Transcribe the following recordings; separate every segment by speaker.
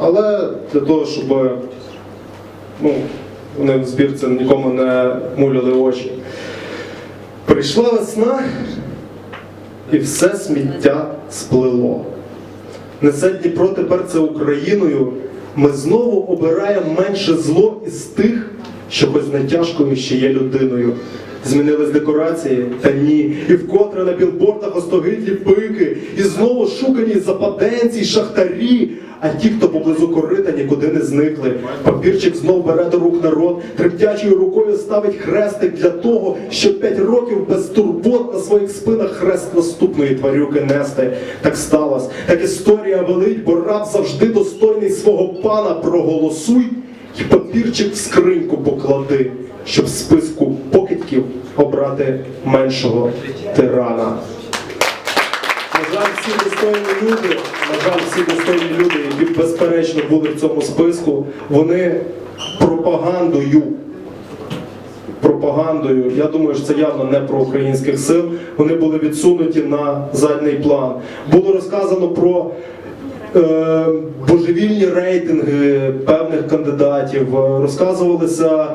Speaker 1: Але для того, щоб ну, вони в збірці нікому не муляли очі. Прийшла весна, і все сміття сплило. Несе Дніпро тепер це Україною. Ми знову обираємо менше зло із тих, що хоч натяжкою ще є людиною. Змінились декорації? Та ні. І вкотре на білбордах остогидлі пики, і знову шукані западенці, шахтарі. А ті, хто поблизу корита, нікуди не зникли. Папірчик знов бере до рук народ, трептячою рукою ставить хрестик для того, щоб п'ять років без турбот на своїх спинах хрест наступної тварюки нести. Так сталося. Так історія велить, бо раб завжди достойний свого пана. Проголосуй і папірчик в скриньку поклади, щоб в списку покидьків обрати меншого тирана. На жаль, всі достойні люди, на жаль, всі достойні люди, які безперечно були в цьому списку, вони пропагандою. Пропагандою, я думаю, що це явно не про українських сил. Вони були відсунуті на задній план. Було розказано про е, божевільні рейтинги певних кандидатів. Розказувалися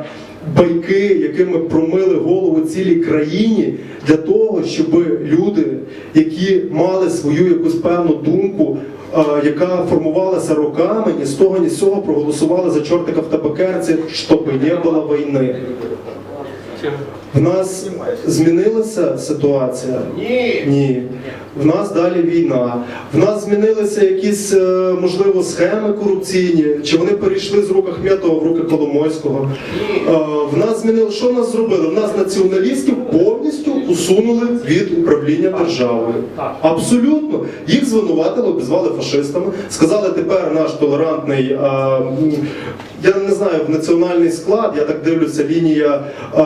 Speaker 1: байки, якими промили голову цілій країні для того, щоб люди, які мали свою якусь певну думку, е, яка формувалася роками, ні з того, ні з цього проголосували за чортика в табакерці, щоб не було війни. В нас змінилася ситуація?
Speaker 2: Ні.
Speaker 1: Ні. В нас далі війна. В нас змінилися якісь, е, можливо, схеми корупційні, чи вони перейшли з рук Ахметова в руки Коломойського. Ні. В нас змінили, що в нас зробили? В нас націоналістів повністю усунули від управління державою. Абсолютно. Їх звинуватили, обізвали фашистами. Сказали, тепер наш толерантний. м, Я не знаю, в національний склад, я так дивлюся, лінія, е,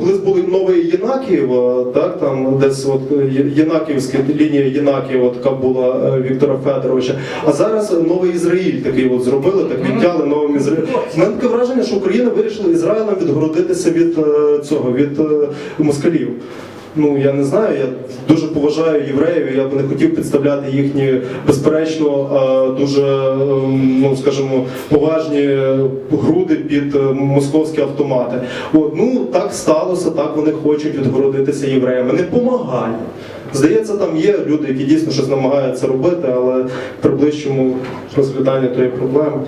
Speaker 1: колись були новий Єнакієва, так, там десь от е, Єнакіївська лінія Єнакієва така була е, Віктора Федоровича. А зараз новий Ізраїль такий от зробили, так відтяли новим Ізраїлем. У мене таке враження, що Україна вирішила Ізраїлем відгородитися від цього, від москалів. Ну я не знаю, я дуже поважаю євреїв. Я б не хотів підставляти їхні безперечно е, дуже, е, ну скажімо, поважні груди під е, московські автомати. От ну так сталося, так вони хочуть відгородитися євреями. Не помагає. Здається, там є люди, які дійсно щось намагаються робити, але при ближчому розгляданні тої проблеми.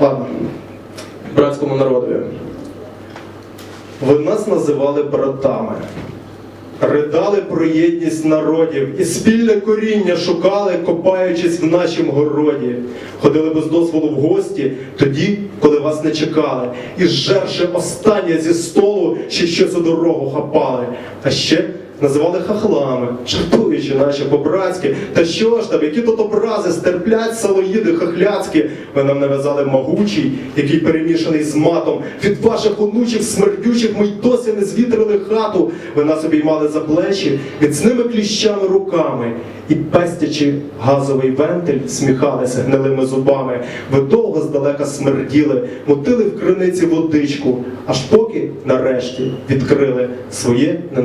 Speaker 1: Ладно, братському народові. Ви нас називали братами, ридали про єдність народів і спільне коріння шукали, копаючись в нашім городі. Ходили без дозволу в гості тоді, коли вас не чекали, і жерше останнє зі столу, ще щось у дорогу хапали. А ще називали хахлами, жартуючи наче по-братськи. Та що ж там, які тут образи стерплять салоїди хахляцькі. Ви нам нав'язали могучий, який перемішаний з матом. Від ваших онучих смердючих ми й досі не звітрили хату. Ви нас обіймали за плечі міцними кліщами руками. І пестячи газовий вентиль, сміхалися гнилими зубами. Ви довго здалека смерділи, мотили в криниці водичку, аж поки нарешті відкрили своє ненажне.